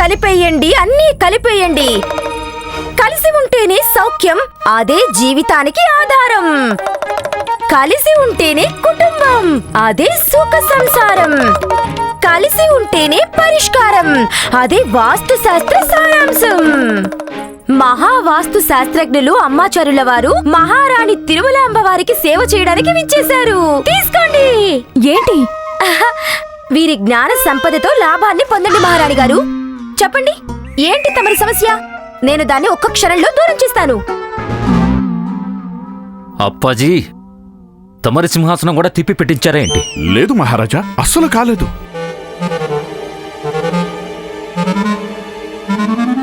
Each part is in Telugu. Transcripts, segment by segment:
కలిపేయండి అన్నీ కలిపేయండి. కలిసి ఉంటేనే సౌఖ్యం అదే జీవితానికి ఆధారం. కలిసి ఉంటేనే కుటుంబం అదే సుఖ సంసారం. కలిసి ఉంటేనే పరిష్కారం అదే వాస్తు శాస్త్ర సారాంశం. మహావాస్తు శాస్త్రజ్ఞులు అమ్మాచారుల వారు మహారాణి తిరుమలాంబ వారికి సేవ చేయడానికి విచ్చేశారు. తీసుకోండి. ఏంటి? వీరి జ్ఞాన సంపదతో లాభాన్ని పొందండి మహారాణి గారు. చెప్పండి. ఏంటి తమరి సమస్య? నేను దాన్ని ఒక్క క్షణంలో దూరం చేస్తాను. అప్పాజీ తమరి సింహాసనం కూడా తిప్పి పెట్టించారా ఏంటి? లేదు మహారాజా అస్సలు కాలేదు.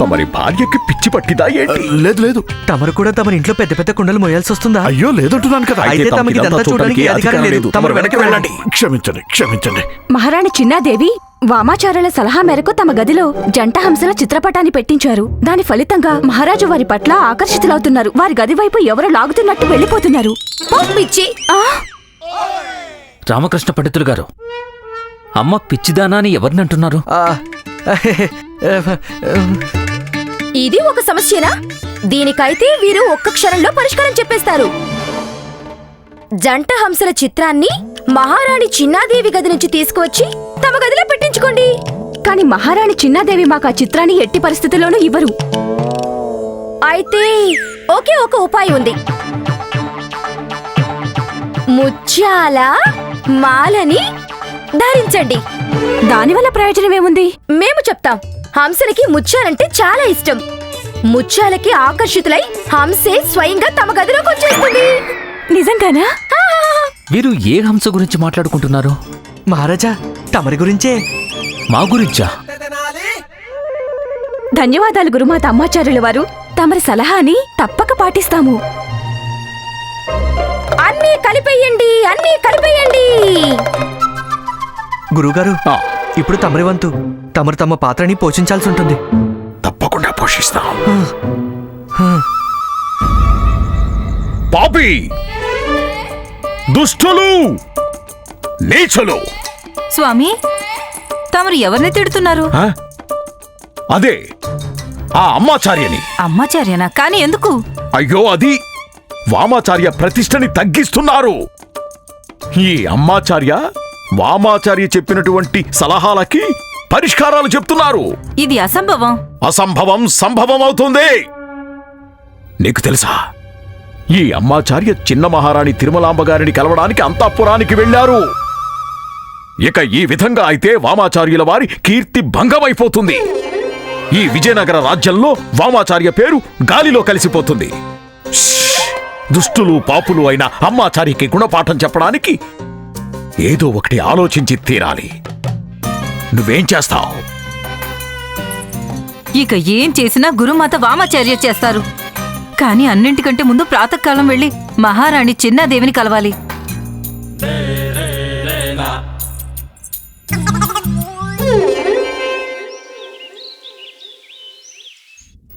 తమరి భార్యకి పిచ్చి పట్టిదా ఏంటి? లేదు లేదు. తమరు కూడా తమ ఇంట్లో పెద్ద పెద్ద కుండలు మోయాల్సి వస్తుందా? అయ్యో లేదంటున్నాను కదా. అయితే తమకి ఇదంతా చూడడానికి చూడడానికి అధికారం లేదు. తమరు వెనక్కి వెళ్ళండి. క్షమించండి క్షమించండి. మహారాణి చిన్నాదేవి వామాచారుల సలహా మేరకు తమ గదిలో జంట హంసల చిత్రపటాన్ని పెట్టించారు. దాని ఫలితంగా మహారాజు వారి పట్ల ఆకర్షితులవుతున్నారు. వారి గది వైపు ఎవరో లాగుతున్నట్టు వెళ్ళిపోతున్నారు. పిచ్చి. రామకృష్ణ పండితులు గారు అమ్మ పిచ్చిదానా అని ఎవరిని అంటున్నారు? ఆ, ఇది ఒక సమస్యనా? దీనికైతే వీరు ఒక్క క్షణంలో పరిష్కారం చెప్పేస్తారు. జంట హంసల చిత్రాన్ని మహారాణి చిన్నాదేవి గది నుంచి తీసుకువచ్చి తమ గదిలో పెట్టించుకోండి. కానీ మహారాణి చిన్నాదేవి మాకు ఆ చిత్రాన్ని ఎట్టి పరిస్థితుల్లోనూ ఇవ్వరు. అయితే ఒకే ఒక ఉపాయం ఉంది. ముత్యాల మాలని ధరించండి. దానివల్ల ప్రయోజనం ఏముంది? మేము చెప్తాం. హంసలకి ముత్యాలంటే చాలా ఇష్టం. ముత్యాలకి ఆకర్షితులై హంసే స్వయంగా తమ గదిలోకి వచ్చేస్తుంది. నిజంగానా? వీరు ఏ హంస గురించి మాట్లాడుకుంటున్నారు? మహారాజా తమరి గురించే? మా గురించా? ధన్యవాదాలు గురుమాత అమ్మాచార్యుల వారు. తమరి సలహాని తప్పక పాటిస్తాము. అన్నీ కలిపేయండి అన్నీ కలిపేయండి. గురువుగారు ఆ, ఇప్పుడు తమరి వంతు. తమరు తమ పాత్రని పోషించాల్సి ఉంటుంది. తప్పకుండా పోషిస్తాం. పాపి దుష్టులు నీచులు. స్వామి తమరు ఎవరిని తిడుతున్నారు? ఆ? అదే ఆ అమ్మాచార్యని. అమ్మాచార్యనా? కాని ఎందుకు? అయ్యో అది వామాచార్య ప్రతిష్టని తగ్గిస్తున్నారు. ఈ అమ్మాచార్య వామాచార్య చెప్పినటువంటి సలహాలకి పరిష్కారాలు చెప్తున్నారు. ఇది అసంభవం. అసంభవం సంభవం అవుతుంది. నీకు తెలుసా? ఈ అమ్మాచార్య చిన్న మహారాణి తిరుమలాంబ గారిని కలవడానికి అంతఃపురానికి వెళ్ళారు ఇక ఈ విధంగా అయితే వామాచార్యుల వారి కీర్తి భంగమైపోతుంది. ఈ విజయనగర రాజ్యంలో వామాచార్య పేరు గాలిలో కలిసిపోతుంది. దుష్టులు పాపులు అయిన అమ్మాచార్యకి గుణపాఠం చెప్పడానికి ఏదో ఒకటి ఆలోచించి తీరాలి. నువ్వేం చేస్తావు? ఇక ఏం చేసినా గురుమాత వామాచార్య చేస్తారు. కాని అన్నింటికంటే ముందు ప్రాతకాలం వెళ్ళి మహారాణి చిన్నాదేవిని కలవాలి.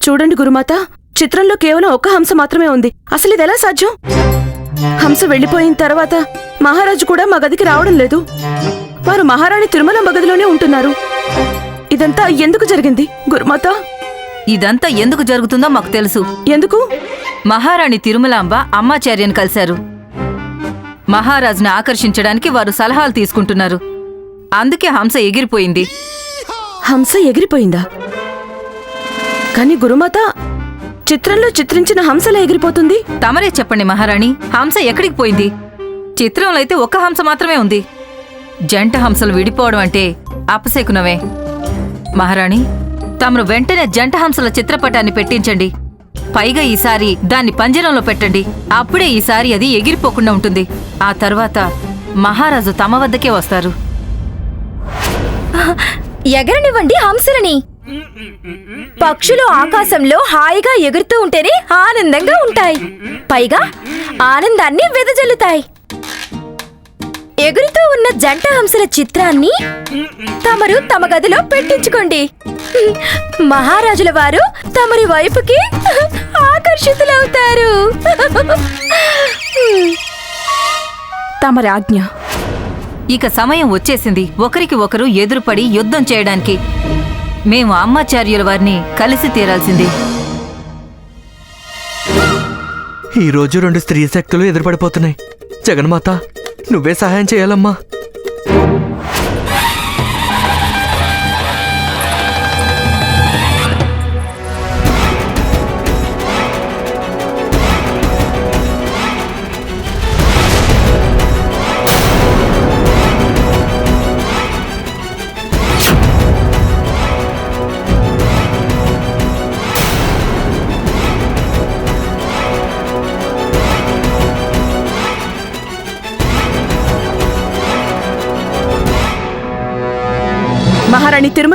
చూడండి గురుమాత చిత్రంలో కేవలం ఒక హంస మాత్రమే ఉంది. అసలు ఇది ఎలా సాధ్యం? హంస వెళ్ళిపోయిన తర్వాత మహారాజు కూడా మా గదికి రావడం లేదు. వారు మహారాణి తిరుమల గదిలోనే ఉంటున్నారు. ఇదంతా ఎందుకు జరిగింది గురుమాత? ఇదంతా ఎందుకు జరుగుతుందో మాకు తెలుసు. ఎందుకు? మహారాణి తిరుమలాంబ అమ్మాచార్యను కలిశారు. మహారాజును ఆకర్షించడానికి వారు సలహాలు తీసుకుంటున్నారు. అందుకే హంస ఎగిరిపోయింది. హంస ఎగిరిపోయిందా? కానీ గురుమాత చిత్రంలో చిత్రించిన హంసలా ఎగిరిపోతుంది. తమరే చెప్పండి మహారాణి హంస ఎక్కడికి పోయింది? చిత్రంలో అయితే ఒక్క హంస మాత్రమే ఉంది. జంట హంసలు విడిపోవడం అంటే అపశకునమే. మహారాణి తమరు వెంటనే జంట హంసల చిత్రపటాన్ని పెట్టించండి. పైగా ఈసారి దాన్ని పంజరంలో పెట్టండి. అప్పుడే ఈసారి అది ఎగిరిపోకుండా ఉంటుంది. ఆ తర్వాత మహారాజు తమ వద్దకే వస్తారు. ఎగరనివ్వండి హంసలని. పక్షులు ఆకాశంలో హాయిగా ఎగురుతూ ఉంటేనే ఆనందంగా ఉంటాయి. పైగా ఆనందాన్ని వెదజల్లుతాయి. ఎగురుతూ ఉన్న జంట హంసల చిత్రాన్ని తమరు తమ గదిలో పెట్టించుకోండి. మహారాజుల వారు తమరి వైపుకి ఆకర్షితులవుతారు. తమరి ఇక సమయం వచ్చేసింది. ఒకరికి ఒకరు ఎదురుపడి యుద్ధం చేయడానికి. మేము అమ్మాచార్యుల వారిని కలిసి తీరాల్సింది. ఈ రోజు రెండు స్త్రీ శక్తులు ఎదురుపడిపోతున్నాయి. జగన్మాత నువ్వే సహాయం చేయాలమ్మా.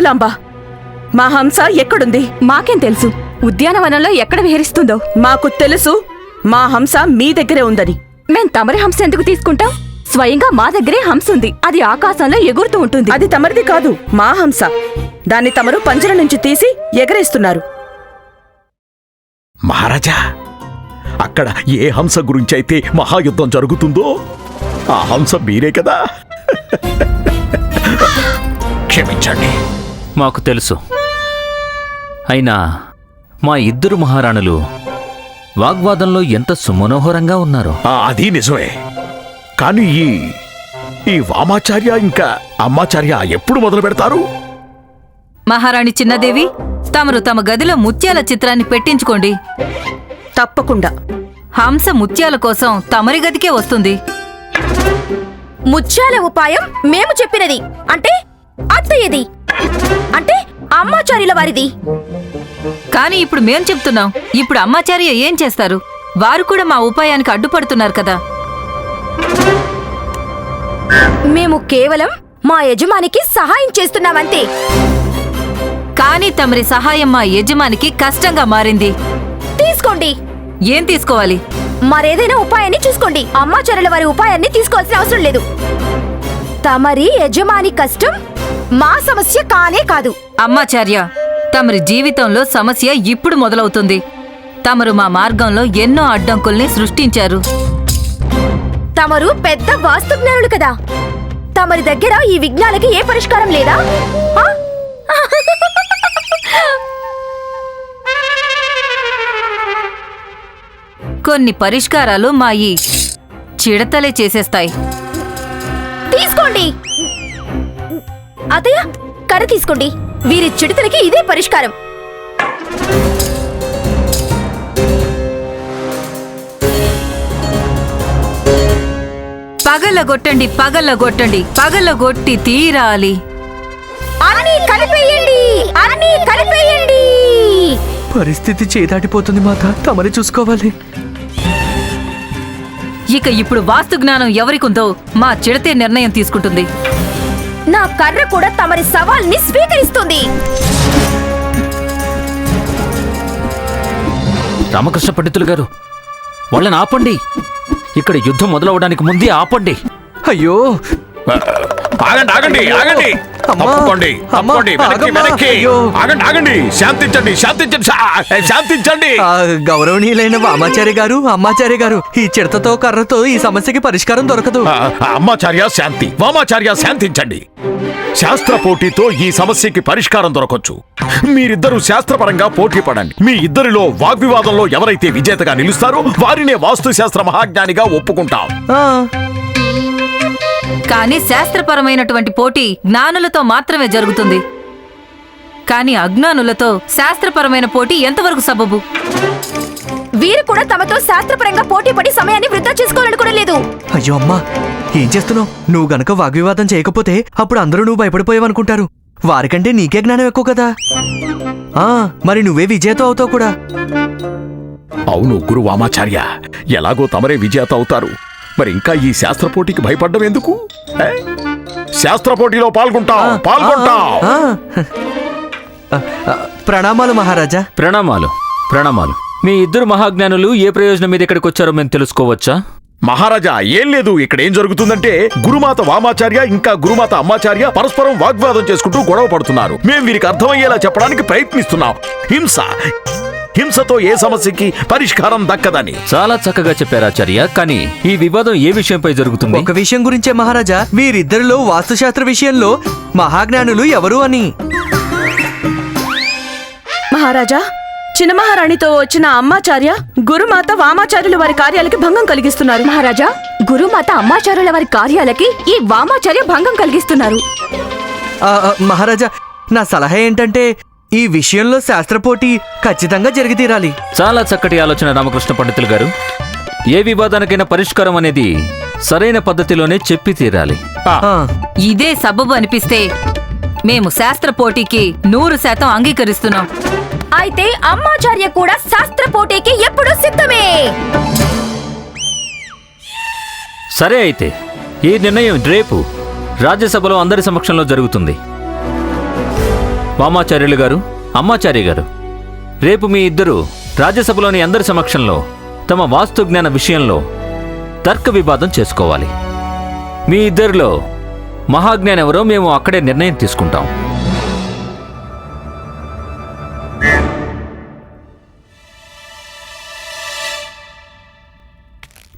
తిరుమలాంబ మా హంస ఎక్కడుంది? మాకేం తెలుసు? ఉద్యానవనంలో ఎక్కడ విహరిస్తుందో? మాకు తెలుసు మా హంస మీ దగ్గరే ఉందని. మేం తమరి హంస ఎందుకు తీసుకుంటాం? స్వయంగా మా దగ్గరే హంస ఉంది. అది ఆకాశంలో ఎగురుతూ ఉంటుంది. అది తమరిది కాదు మా హంస. దాన్ని తమరు పంజర నుంచి తీసి ఎగరేస్తున్నారు. మహారాజా అక్కడ ఏ హంస గురించి అయితే మహాయుద్ధం జరుగుతుందో ఆ హంస మీరే కదా? క్షమించండి. మాకు తెలుసు. అయినా మా ఇద్దరు మహారాణులు వాగ్వాదంలో ఎంత సుమనోహరంగా ఉన్నారో. ఆ, అది నిజమే. కానీ ఈ ఈ వామాచార్య ఇంకా అమ్మాచార్య ఎప్పుడు మొదలు పెడతారు? మహారాణి చిన్నదేవి తమరు తమ గదిలో ముత్యాల చిత్రాన్ని పెట్టించుకోండి. తప్పకుండా. హంస ముత్యాల కోసం తమరి గదికే వస్తుంది. ముత్యాల ఉపాయం మేము చెప్పినది. అంటే అత్తయ్యది అంటే అమ్మాచార్యుల వారిది? కానీ ఇప్పుడు మేం చెప్తున్నాం ఇప్పుడు అమ్మాచార్య ఏం చేస్తారు? వారు కూడా మా ఉపాయానికి అడ్డుపడుతున్నారు కదా. మేము కేవలం మా యజమానికి సహాయం చేస్తున్నామంతే. కానీ తమరి సహాయం మా యజమానికి కష్టంగా మారింది. తీసుకోండి. ఏం తీసుకోవాలి? మరేదైనా ఉపాయాన్ని చూసుకోండి. అమ్మాచార్యుల వారి ఉపాయాన్ని తీసుకోవాల్సిన అవసరం లేదు. తమరి యజమాని కష్టం మా సమస్య కానే కాదు. అమ్మాచార్య తమరి జీవితంలో సమస్య ఇప్పుడు మొదలవుతుంది. తమరు మా మార్గంలో ఎన్నో అడ్డంకుల్ని సృష్టించారు. తమరు పెద్ద వాస్తుజ్ఞానులు కదా. తమరి దగ్గర ఈ విఘ్నాలకి ఏ పరిష్కారం లేదా? ఆ? కొన్ని పరిష్కారాలు మా ఈ చిడతలే చేసేస్తాయి. తీసుకోండి. అతయ్య కర్ర తీసుకోండి. వీరి చిడుతలకి ఇదే పరిష్కారం. పగలగొట్టండి పగలగొట్టండి పగలగొట్టి తీరాలి. అన్ని కలిపేయండి అన్ని కలిపేయండి. పరిస్థితి చేదాటిపోతుంది మాత తమరే చూసుకోవాలి. ఇక ఇప్పుడు వాస్తు జ్ఞానం ఎవరికుందో మా చిడతే నిర్ణయం తీసుకుంటుంది. నా కర్ర కూడా తమరి సవాల్ని స్వీకరిస్తుంది. రామకృష్ణ పండితులు గారు వాళ్ళని ఆపండి. ఇక్కడ యుద్ధం మొదలవడానికి ముందే ఆపండి. అయ్యో! ఆగండి ఆగండి ఆగండి! తప్పుకోండి! తప్పుకోండి. వెనక్కి! వెనక్కి! ఆగండి ఆగండి. శాంతించండి శాంతించండి శాంతించండి. గౌరవనీయులైన వామాచార్య గారు అమ్మాచార్య గారు ఈ చిడతతో కర్రతో ఈ సమస్యకి పరిష్కారం దొరకదు. అమ్మాచార్య శాంతి. వామాచార్య శాంతించండి. శాస్త్ర పోటీతో ఈ సమస్యకి పరిష్కారం దొరకొచ్చు. మీరిద్దరూ శాస్త్రపరంగా పోటీ పడండి. మీ ఇద్దరిలో వాగ్వివాదంలో ఎవరైతే విజేతగా నిలుస్తారో వారినే వాస్తు శాస్త్ర మహాజ్ఞానిగా ఒప్పుకుంటాం. కానీ శాస్త్రపరమైనటువంటి పోటీ జ్ఞానులతో మాత్రమే జరుగుతుంది. కానీ అజ్ఞానులతో శాస్త్రపరమైన పోటీ ఎంతవరకు సబబు? వీరు కూడా తమతో శాస్త్రపరంగా పోటీ పడి సమయాన్ని వృధా చేసుకోవాలనుకోవడం లేదు. అయ్యో అమ్మా ఏం చేస్తున్నావు? నువ్వు గనక వాగ్వివాదం చేయకపోతే అప్పుడు అందరూ నువ్వు భయపడిపోయావనుకుంటారు. వారికంటే నీకే జ్ఞానం ఎక్కువ కదా? ఆ మరి నువ్వే విజేత అవుతావు కూడా. అవును గురు వామాచార్య ఎలాగో తమరే విజేత అవుతారు. మరి ఇంకా ఈ శాస్త్ర పోటీకి భయపడ్డం ఎందుకు? శాస్త్ర పోటీలో పాల్గొంటాం పాల్గొంటాం ప్రణామాలు మహారాజా. ప్రణామాలు ప్రణామాలు. మీ ఇద్దరు మహాజ్ఞానులు ఏ ప్రయోజనం మీద ఇక్కడికి వచ్చారో మేము తెలుసుకోవచ్చా? మహారాజా ఏం లేదు. ఇక్కడ ఏం జరుగుతుందంటే గురుమాత వామాచార్య ఇంకా గురుమాత అమ్మాచార్య పరస్పరం వాగ్వాదం చేసుకుంటూ గొడవ పడుతున్నారు. మేం వీరికి అర్థమయ్యేలా చెప్పడానికి ప్రయత్నిస్తున్నాం. హింస. హింసతో ఏ సమస్యకి పరిష్కారం దక్కదని. చాలా చక్కగా చెప్పారాచార్య కానీ ఈ వివాదం ఏ విషయంపై జరుగుతుంది? ఒక విషయం గురించే మహారాజా వీరిద్దరిలో వాస్తుశాస్త్ర విషయంలో మహాజ్ఞానులు ఎవరు అని? మహారాజా చిన్న మహారాణితో వచ్చిన అమ్మాచార్య గురుమాత వామాచార్యులు వారి కార్యాలకి భంగం కలిగిస్తున్నారు. మహారాజా గురుమాత అమ్మాచార్యుల వారి కార్యాలకి ఈ వామాచార్య భంగం కలిగిస్తున్నారు. మహారాజా నా సలహా ఏంటంటే ఈ విషయంలో శాస్త్ర పోటీ ఖచ్చితంగా జరిగి తీరాలి. చాలా చక్కటి ఆలోచన రామకృష్ణ పండితులు గారు. ఏ వివాదానికైనా పరిష్కారం అనేది సరైన పద్ధతిలోనే చెప్పి తీరాలి. ఆ, ఇదే సబబు అనిపిస్తే మేము శాస్త్ర పోటీకి నూరు శాతం అంగీకరిస్తున్నాం. అయితే అమ్మాచార్య కూడా శాస్త్ర పోటీకి ఎప్పుడూ సిద్ధమే. సరే అయితే ఈ నిర్ణయం రేపు రాజ్యసభలో అందరి సమక్షంలో జరుగుతుంది. వామాచార్యులు గారు అమ్మాచార్య గారు రేపు మీ ఇద్దరు రాజ్యసభలోని అందరి సమక్షంలో తమ వాస్తు జ్ఞాన విషయంలో తర్క వివాదం చేసుకోవాలి. మీ ఇద్దరిలో మహాజ్ఞానెవరో మేము అక్కడే నిర్ణయం తీసుకుంటాం.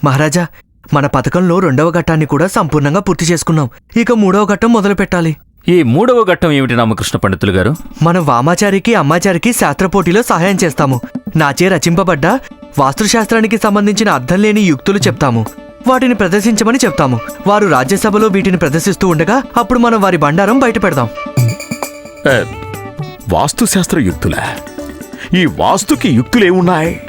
మహారాజా మన పథకంలో రెండవ ఘట్టాన్ని కూడా సంపూర్ణంగా పూర్తి చేసుకున్నాం. ఇక మూడవ ఘట్టం మొదలు పెట్టాలి ఈ మూడవ ఘట్టం ఏమిటి రామకృష్ణ పండితులు గారు? మనం వామాచారికి అమ్మాచారికి శాస్త్ర పోటీలో సహాయం చేస్తాము. నాచే రచింపబడ్డ వాస్తుశాస్త్రానికి సంబంధించిన అర్థం లేని యుక్తులు చెప్తాము. వాటిని ప్రదర్శించమని చెప్తాము. వారు రాజ్యసభలో వీటిని ప్రదర్శిస్తూ ఉండగా అప్పుడు మనం వారి బండారం బయట పెడదాం. వాస్తుశాస్త్ర యుక్తులా? ఈ వాస్తుకి యుక్తులేమున్నాయి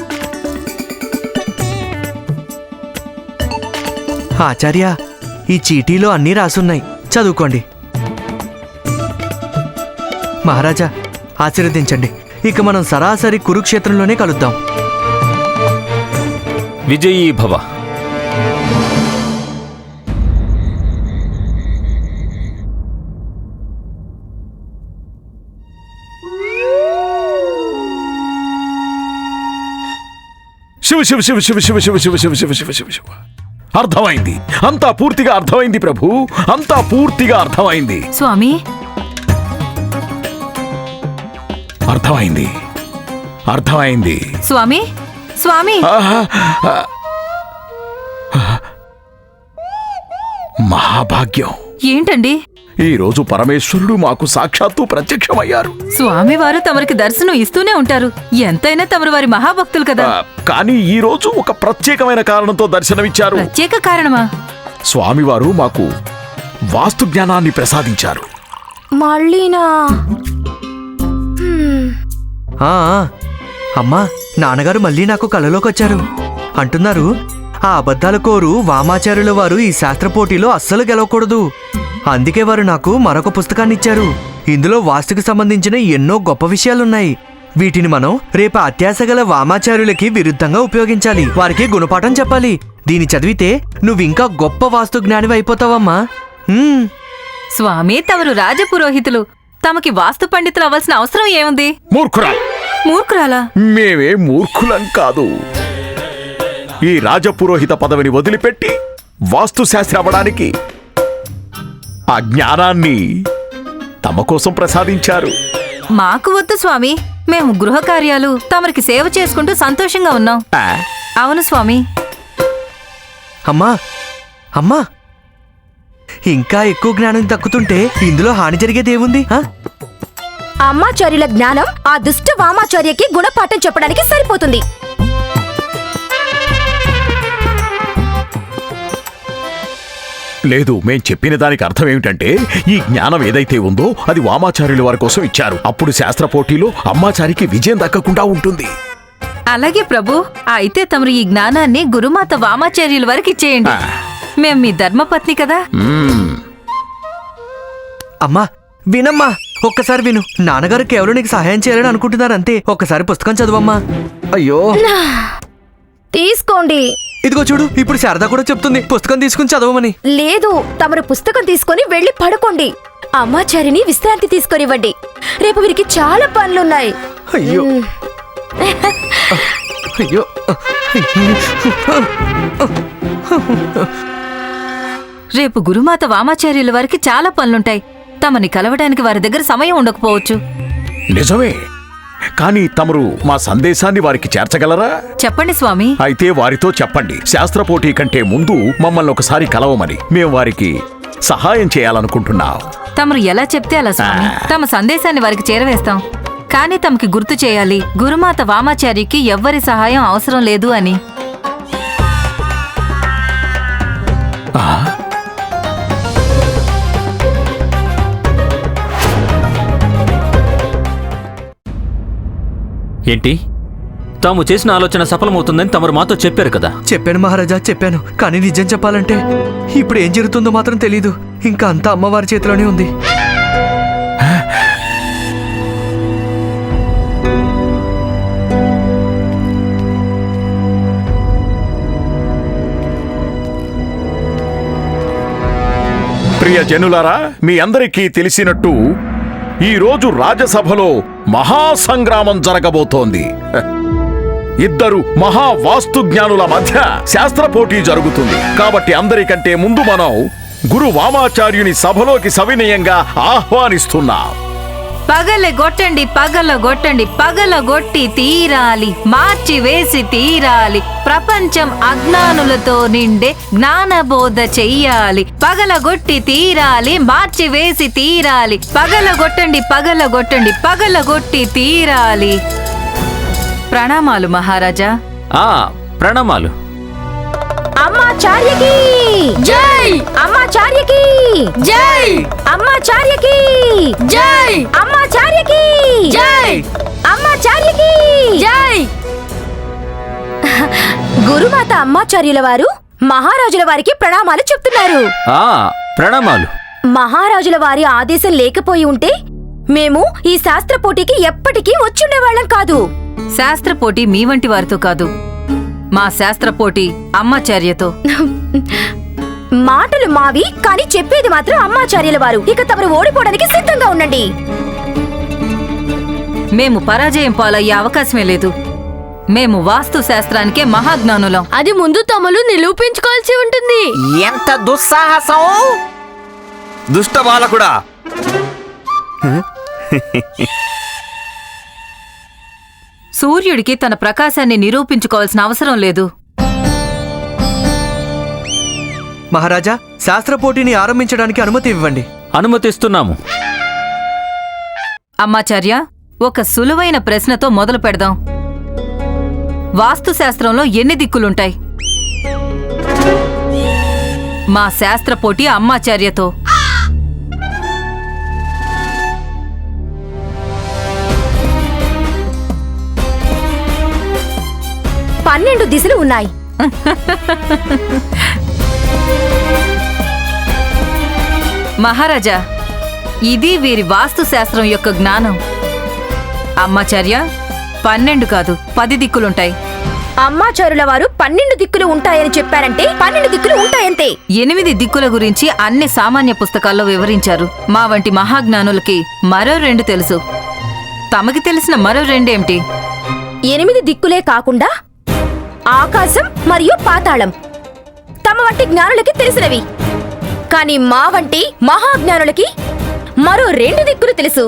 ఆచార్య ఈ చీటీలో అన్నీ రాసున్నాయి. చదువుకోండి. మహారాజా ఆశీర్వదించండి ఇక మనం సరాసరి కురుక్షేత్రంలోనే కలుద్దాం విజయీ భవ శివ శివ శివ శివ శివ శివ శివ శివ శివ శివ శివ శివ అర్థమైంది అంతా పూర్తిగా అర్థమైంది ప్రభు అంతా పూర్తిగా అర్థమైంది స్వామి అర్థమైంది. అర్థమైంది. స్వామి స్వామి. మహాభాగ్యం. ఏంటండి? ఈ రోజు పరమేశ్వరుడు మాకు సాక్షాత్తు ప్రత్యక్షమయ్యారు. స్వామివారు తమరికి దర్శనం ఇస్తూనే ఉంటారు. ఎంతైనా తమరు వారి మహాభక్తులు కదా. కానీ ఈ రోజు ఒక ప్రత్యేకమైన కారణంతో దర్శనమిచ్చారు. ప్రత్యేక కారణమా? స్వామివారు మాకు వాస్తు జ్ఞానాన్ని ప్రసాదించారు. మళ్ళీనా. ఆ, అమ్మా నాన్నగారు మళ్ళీ నాకు కలలోకి వచ్చారు. అంటున్నారు ఆ అబద్ధాల కోరు వామాచార్యుల వారు ఈ శాస్త్ర పోటీలో అస్సలు గెలవకూడదు. అందుకే వారు నాకు మరొక పుస్తకాన్ని ఇచ్చారు. ఇందులో వాస్తుకు సంబంధించిన ఎన్నో గొప్ప విషయాలున్నాయి. వీటిని మనం రేపు అత్యాశ గల వామాచార్యులకి విరుద్ధంగా ఉపయోగించాలి. వారికి గుణపాఠం చెప్పాలి. దీని చదివితే నువ్వింకా గొప్ప వాస్తు జ్ఞానివి అయిపోతావమ్మా స్వామి తమరు రాజపురోహితులు తమకి వాస్తు పండితులు అవ్వాల్సిన అవసరం ఏముంది? మూర్ఖురా. మూర్ఖురాలా? మేమే మూర్ఖులం కాదు. ఈ రాజపురోహిత పదవిని వదిలిపెట్టి వాస్తుశాస్త్రి అవ్వడానికి ఆ జ్ఞానాన్ని తమ కోసం ప్రసాదించారు. మాకు వద్దు స్వామి. మేము గృహ కార్యాలు తమరికి సేవ చేసుకుంటూ సంతోషంగా ఉన్నాం. ఆ, అవును స్వామి. అమ్మా. అమ్మా. ఇంకా ఎక్కువ జ్ఞానం దక్కుతుంటే ఇందులో హాని జరిగేదేముంది? అమ్మాచార్యుల జ్ఞానం ఆ దుష్ట వామాచార్యకి గుణపాఠం చెప్పడానికి సరిపోతుంది. లేదు మేం చెప్పిన దానికి అర్థం ఏమిటంటే ఈ జ్ఞానం ఏదైతే ఉందో అది వామాచార్యుల వారి కోసం ఇచ్చారు. అప్పుడు శాస్త్ర పోటీలో అమ్మాచారికి విజయం దక్కకుండా ఉంటుంది. అలాగే ప్రభు అయితే తమరు ఈ జ్ఞానాన్ని గురుమాత వామాచార్యుల వారికి ఇచ్చేయండి. ఆ. మేం ధర్మపత్ని కదా? మ్మ్. అమ్మా వినమ్మా. ఒక్కసారి విను. నాన్నగారు కేవలం నీకు సహాయం చేయాలని అనుకుంటున్నారు అంతే ఒక్కసారి పుస్తకం చదవమ్మా. అయ్యో. తీసుకోండి. ఇదిగో చూడు ఇప్పుడు శారద కూడా చెప్తుంది. పుస్తకం తీసుకుని చదవమని. లేదు తమరు పుస్తకం తీసుకొని వెళ్ళి పడుకోండి. అమ్మాచారిని విశ్రాంతి తీసుకొనివ్వండి. రేపు వీరికి చాలా పనులున్నాయి. అయ్యో. అయ్యో. రేపు గురుమాత వామాచార్యుల వారికి చాలా పనులుంటాయి. తమని కలవడానికి వారి దగ్గర సమయం ఉండకపోవచ్చు. నిజమే. కానీ తమరు మా సందేశాన్ని వారికి చేర్చగలరా? చెప్పండి స్వామి. అయితే వారితో చెప్పండి. శాస్త్ర పోటీ కంటే ముందు మమ్మల్ని ఒకసారి కలవమని మేము వారికి సహాయం చేయాలనుకుంటున్నాం. తమరు ఎలా చెప్తే అలా స్వామి. తమ సందేశాన్ని వారికి చేరవేస్తాం. కానీ తమకి గుర్తు చేయాలి గురుమాత వామాచారికి ఎవ్వరి సహాయం అవసరం లేదు అని. ఏంటి? తాము చేసిన ఆలోచన సఫలమవుతుందని తమరు మాతో చెప్పారు కదా. చెప్పాను మహారాజా చెప్పాను. కానీ నిజం చెప్పాలంటే ఇప్పుడు ఏం జరుగుతుందో మాత్రం తెలీదు. ఇంకా అంతా అమ్మవారి చేతిలోనే ఉంది. ప్రియ జనులారా మీ అందరికీ తెలిసినట్టు ఈరోజు రాజ్యసభలో మహాసంగ్రామం జరగబోతోంది. ఇద్దరు మహావాస్తుజ్ఞానుల జ్ఞానుల మధ్య శాస్త్ర పోటీ జరుగుతుంది. కాబట్టి అందరికంటే ముందు మనం గురు వామాచార్యుని సభలోకి సవినయంగా ఆహ్వానిస్తున్నాం. పగలగొట్టండి పగలగొట్టండి పగలగొట్టి తీరాలి మార్చి వేసి తీరాలి ప్రపంచం అజ్ఞానులతో నిండే జ్ఞానబోధ చెయ్యాలి. పగలగొట్టి తీరాలి మార్చి వేసి తీరాలి పగలగొట్టండి పగలగొట్టండి పగలగొట్టి తీరాలి. ప్రణామాలు మహారాజా. ఆ ప్రణామాలు. అమ్మాచార్యకి! జై! అమ్మాచార్యకి! జై! అమ్మాచార్యకి! జై! అమ్మాచార్యకి! జై! అమ్మాచార్యకి! జై! గురుమాత అమ్మాచార్యుల వారు మహారాజుల వారికి ప్రణామాలు చెప్తున్నారు. ఆ ప్రణామాలు. మహారాజుల వారి ఆదేశం లేకపోయి ఉంటే మేము ఈ శాస్త్ర పోటీకి ఎప్పటికీ వచ్చుండేవాళ్ళం కాదు. శాస్త్ర పోటీ మీ వంటి వారితో కాదు. మా శాస్త్ర పోటీ అమ్మాచార్యతో. మాటలు మావి కానీ చెప్పేది మాత్రం అమ్మాచార్యుల వారు. ఇక తమరు ఓడిపోవడానికి సిద్ధంగా ఉండండి. మేము పరాజయం పాలయ్యే అవకాశమే లేదు. మేము వాస్తు శాస్త్రానికే మహాజ్ఞానులం. అది ముందు తమలు నిరూపించుకోవాల్సి ఉంటుంది. ఎంత దుస్సాహసం! దుష్ట బాలకుడా. సూర్యుడికి తన ప్రకాశాన్ని నిరూపించుకోవాల్సిన అవసరం లేదు. మహారాజా శాస్త్ర పోటీని ఆరంభించడానికి అనుమతి ఇవ్వండి. అనుమతిస్తున్నాము. అమ్మాచార్య ఒక సులువైన ప్రశ్నతో మొదలు పెడదాం. వాస్తు శాస్త్రంలో ఎన్ని దిక్కులుంటాయి? మా శాస్త్ర పోటీ అమ్మాచార్యతో. పన్నెండు దిశలు ఉన్నాయి. మహారాజా ఇది వీరి వాస్తు శాస్త్రం యొక్క జ్ఞానం. అమ్మాచార్య పన్నెండు కాదు పది దిక్కులుంటాయి. అమ్మాచారుల వారు పన్నెండు దిక్కులు ఉంటాయని చెప్పారంటే పన్నెండు దిక్కులు ఉంటాయంతే. ఎనిమిది దిక్కుల గురించి అన్ని సామాన్య పుస్తకాల్లో వివరించారు. మా వంటి మహాజ్ఞానులకి మరో రెండు తెలుసు. తమకి తెలిసిన మరో రెండేమిటి? ఎనిమిది దిక్కులే కాకుండా ఆకాశం మరియు పాతాళం. తమ వంటి జ్ఞానులకి తెలిసినవి. కానీ మా వంటి మహాజ్ఞానులకి మరో రెండు దిక్కులు తెలుసు.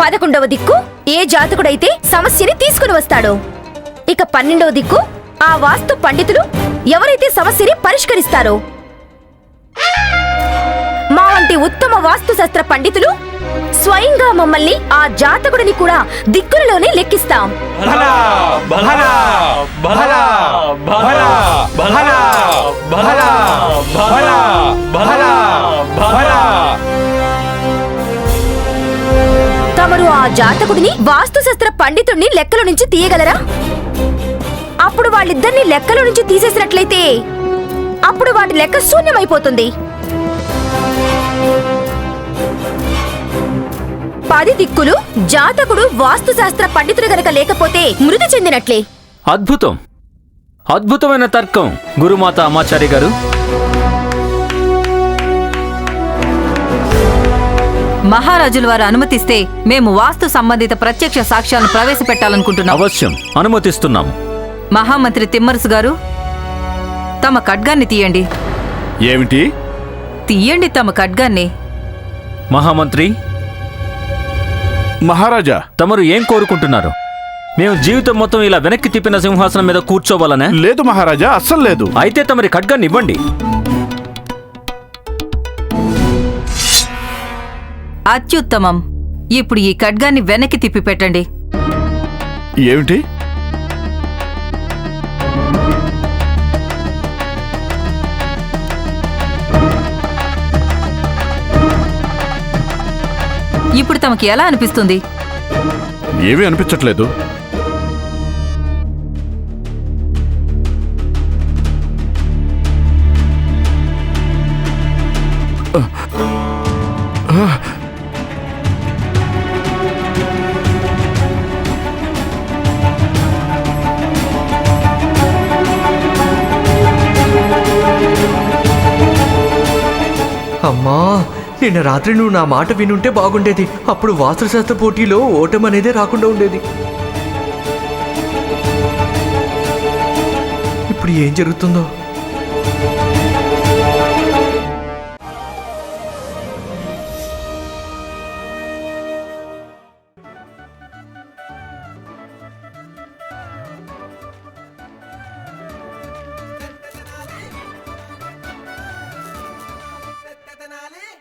పదకొండవ దిక్కు ఏ జాతకుడైతే సమస్యని తీసుకుని వస్తాడో. ఇక పన్నెండవ దిక్కు ఆ వాస్తు పండితులు ఎవరైతే సమస్యని పరిష్కరిస్తారో. మా వంటి ఉత్తమ వాస్తుశాస్త్ర పండితులు స్వయంగా మమ్మల్ని ఆ జాతకుడిని కూడా దిక్కులలోనే లెక్కిస్తాం. తమరు ఆ జాతకుడిని వాస్తుశాస్త్ర పండితుడిని లెక్కల నుంచి తీయగలరా? అప్పుడు వాళ్ళిద్దరిని లెక్కల నుంచి తీసేసినట్లయితే అప్పుడు వాటి లెక్క శూన్యమైపోతుంది. పది దిక్కులు జాతకుడు వాస్తుశాస్త్ర పండితుడు గనక లేకపోతే మృతి చెందినట్లే. అద్భుతం. అద్భుతమైన తర్కం గురుమాత అమ్మాచారి గారు. మహారాజుల వారు అనుమతిస్తే మేము వాస్తు సంబంధిత ప్రత్యక్ష సాక్ష్యాలను ప్రవేశపెట్టాలనుకుంటున్నాం. అవశ్యం. అనుమతిస్తున్నాం. మహామంత్రి తిమ్మరసు గారు తమ ఖడ్గాన్ని తీయండి. ఏమిటి? తీయండి తమ ఖడ్గాన్ని. మహామంత్రి? మహారాజా. తమరు ఏం కోరుకుంటున్నారు? మేము జీవితం మొత్తం ఇలా వెనక్కి తిప్పిన సింహాసనం మీద కూర్చోవాలనే? లేదు మహారాజా అస్సలు లేదు. అయితే తమరి ఖడ్గాన్ని ఇవ్వండి. అత్యుత్తమం. ఇప్పుడు ఈ ఖడ్గాన్ని వెనక్కి తిప్పి పెట్టండి ఏమిటి? ఇప్పుడు తమకి ఎలా అనిపిస్తుంది? ఏమీ అనిపించట్లేదు. అమ్మా నిన్న రాత్రి నువ్వు నా మాట వినుంటే బాగుండేది. అప్పుడు వాస్తుశాస్త్ర పోటీలో ఓటం అనేదే రాకుండా ఉండేది. ఇప్పుడు ఏం జరుగుతుందో?